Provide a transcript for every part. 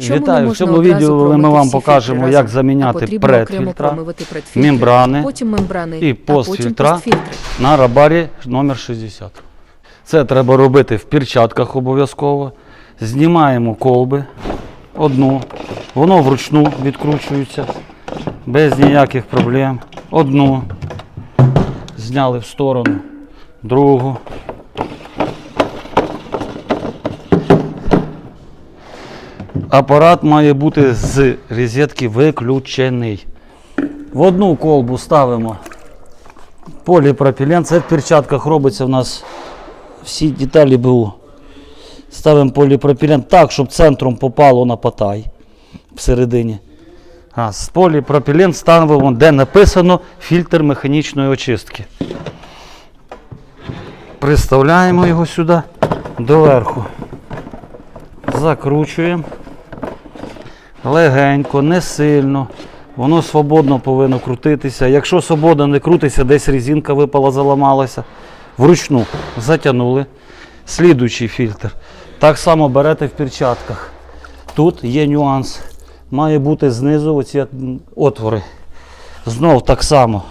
Чому Вітаю! В цьому відео ми вам покажемо, як заміняти предфільтра, мембрани потім мембрани, і постфільтра. на рабарі номер 60. Це треба робити в перчатках обов'язково. Знімаємо колби одну. Воно вручну відкручується без ніяких проблем. Одну. Зняли в сторону. Другу. Апарат має бути з розетки виключений. В одну колбу ставимо поліпропілен. Це в перчатках робиться в нас всі деталі БУ. Ставимо поліпропілен так, щоб центром попало на потай всередині. А, з поліпропілен ставимо, де написано фільтр механічної очистки. Приставляємо його сюди доверху. Закручуємо. Легенько, не сильно. Воно свободно повинно крутитися. Якщо свободно не крутиться, десь резинка випала, заламалася. Вручну затягнули. Слідуючий фільтр. Так само берете в перчатках. Тут є нюанс. Має бути знизу оці отвори. Знов так само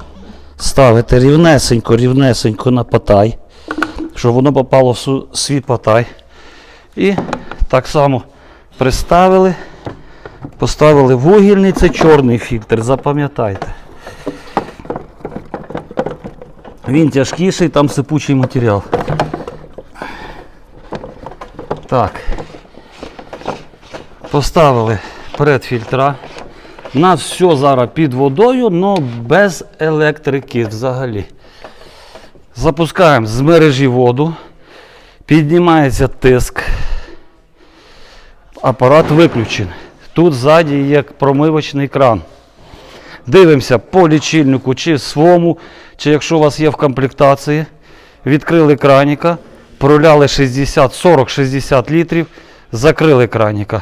ставите рівнесенько, рівнесенько на потай, щоб воно попало в свій потай. І так само приставили. Поставили вугільний, це чорний фільтр, запам'ятайте. Він тяжкіший, там сипучий матеріал. Так. Поставили предфільтра. У нас все зараз під водою, але без електрики взагалі. Запускаємо з мережі воду. Піднімається тиск. Апарат виключений. Тут ззаді є промивочний кран. Дивимося по лічильнику, чи свому, чи якщо у вас є в комплектації. Відкрили краніка, проляли 40-60 літрів, закрили краніка.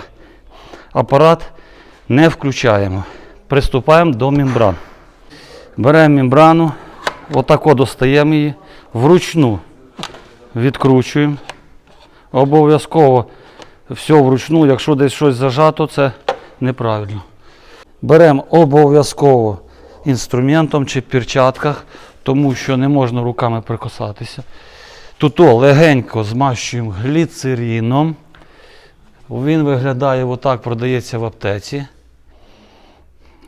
Апарат не включаємо. Приступаємо до мембран. Беремо мембрану, отако достаємо її, вручну відкручуємо. Обов'язково все вручну, якщо десь щось зажато, це неправильно. Беремо обов'язково інструментом чи перчатках, тому що не можна руками прикасатися. Тут легенько змащуємо гліцеріном. Він виглядає отак, продається в аптеці.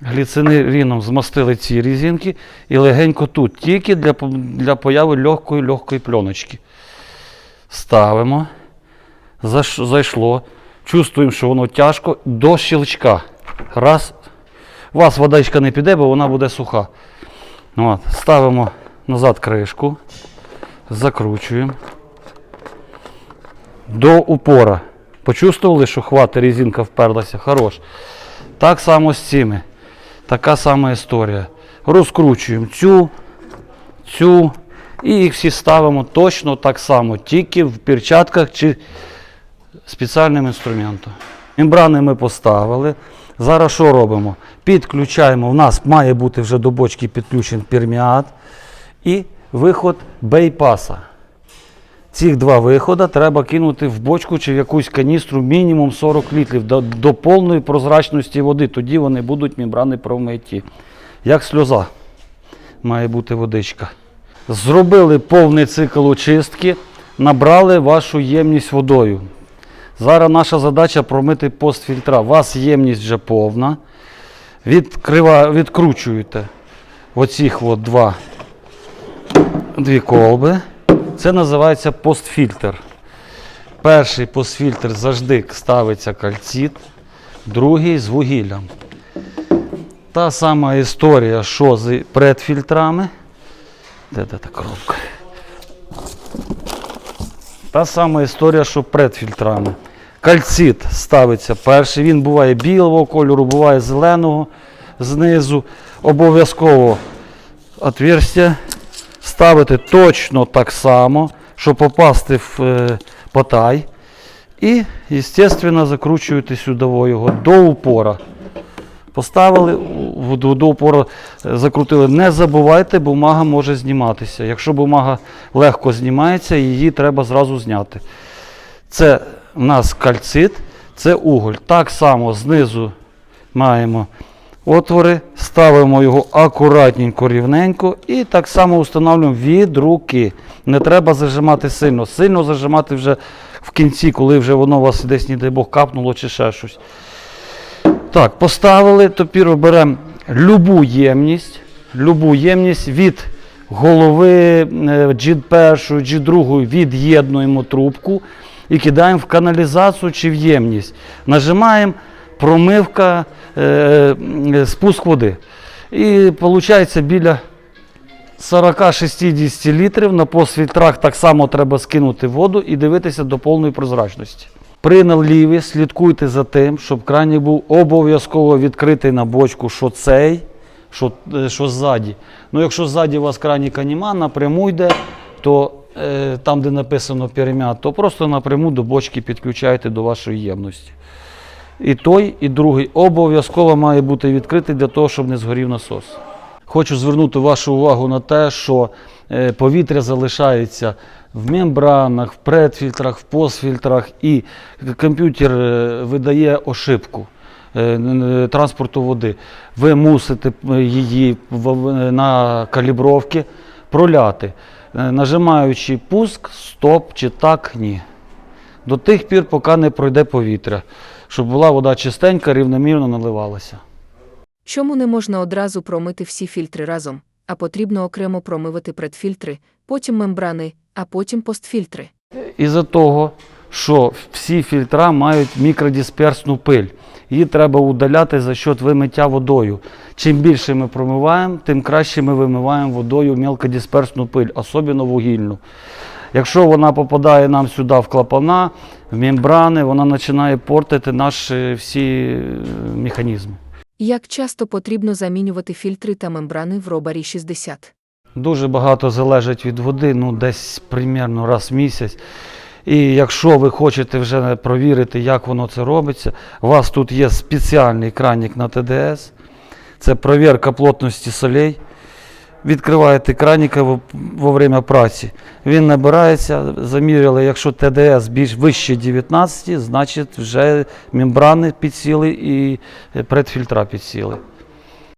Гліцеріном змастили ці різинки і легенько тут, тільки для, для появи легкої легкої пленочки. Ставимо. Зайшло. Чувствуємо, що воно тяжко до щелчка. Раз. У вас водичка не піде, бо вона буде суха. От. Ставимо назад кришку. Закручуємо. До упора. Почувствували, що хват, резинка вперлася. Хорош. Так само з цими. Така сама історія. Розкручуємо цю, цю. І їх всі ставимо точно так само, тільки в перчатках чи спеціальним інструментом. Мембрани ми поставили. Зараз що робимо? Підключаємо. У нас має бути вже до бочки підключений перміат і виход бейпаса. Ці два виходи треба кинути в бочку чи в якусь каністру мінімум 40 літрів до, до повної прозрачності води. Тоді вони будуть мембрани промиті. Як сльоза має бути водичка. Зробили повний цикл очистки, набрали вашу ємність водою. Зараз наша задача промити постфільтра. У вас ємність вже повна. Відкрива, відкручуєте оцих от два дві колби. Це називається постфільтр. Перший постфільтр завжди ставиться кальцит, другий з вугіллям. Та сама історія, що з предфільтрами. Де де та коробка? Та сама історія, що предфільтрами. Кальцит ставиться перший. Він буває білого кольору, буває зеленого знизу. Обов'язково отверстя ставити точно так само, щоб попасти в е, потай. І, звісно, закручуєте сюди його до упора. Поставили, до, упора е, закрутили. Не забувайте, бумага може зніматися. Якщо бумага легко знімається, її треба зразу зняти. Це у нас кальцит, Це уголь. Так само знизу маємо отвори, ставимо його акуратненько, рівненько і так само встановлюємо від руки. Не треба зажимати сильно. Сильно зажимати вже в кінці, коли вже воно у вас десь, не дай Бог, капнуло чи ще щось. Так, поставили, тепер беремо любу ємність, любу ємність від голови джід першої, джід другої від'єднуємо трубку і кидаємо в каналізацію чи в ємність. Нажимаємо промивка, е, е, спуск води. І виходить біля 40-60 літрів на посфільтрах так само треба скинути воду і дивитися до повної прозрачності. При наливі слідкуйте за тим, щоб кранік був обов'язково відкритий на бочку, що цей, що, е, що ззаді. Ну, якщо ззаді у вас краніка нема, напряму йде, то там, де написано перем'ят, то просто напряму до бочки підключайте до вашої ємності. І той, і другий обов'язково має бути відкритий для того, щоб не згорів насос. Хочу звернути вашу увагу на те, що е, повітря залишається в мембранах, в предфільтрах, в постфільтрах, і комп'ютер е, видає ошибку е, транспорту води. Ви мусите е, її на калібровки проляти, е, нажимаючи пуск, стоп чи так, ні. До тих пір, поки не пройде повітря, щоб була вода чистенька, рівномірно наливалася. Чому не можна одразу промити всі фільтри разом, а потрібно окремо промивати предфільтри, потім мембрани, а потім постфільтри? Із-за того, що всі фільтра мають мікродисперсну пиль. Її треба удаляти за счет вимиття водою. Чим більше ми промиваємо, тим краще ми вимиваємо водою мелкодисперсну пиль, особливо вугільну. Якщо вона попадає нам сюди в клапана, в мембрани, вона починає портити наші всі е, механізми. Як часто потрібно замінювати фільтри та мембрани в робарі 60? Дуже багато залежить від води, ну десь примерно раз в місяць. І якщо ви хочете вже провірити, як воно це робиться, у вас тут є спеціальний кранік на ТДС. Це провірка плотності солей. Відкриваєте краніка во, во время праці. Він набирається, заміряли, якщо ТДС більш вище 19, значить вже мембрани підсіли і предфільтра підсіли.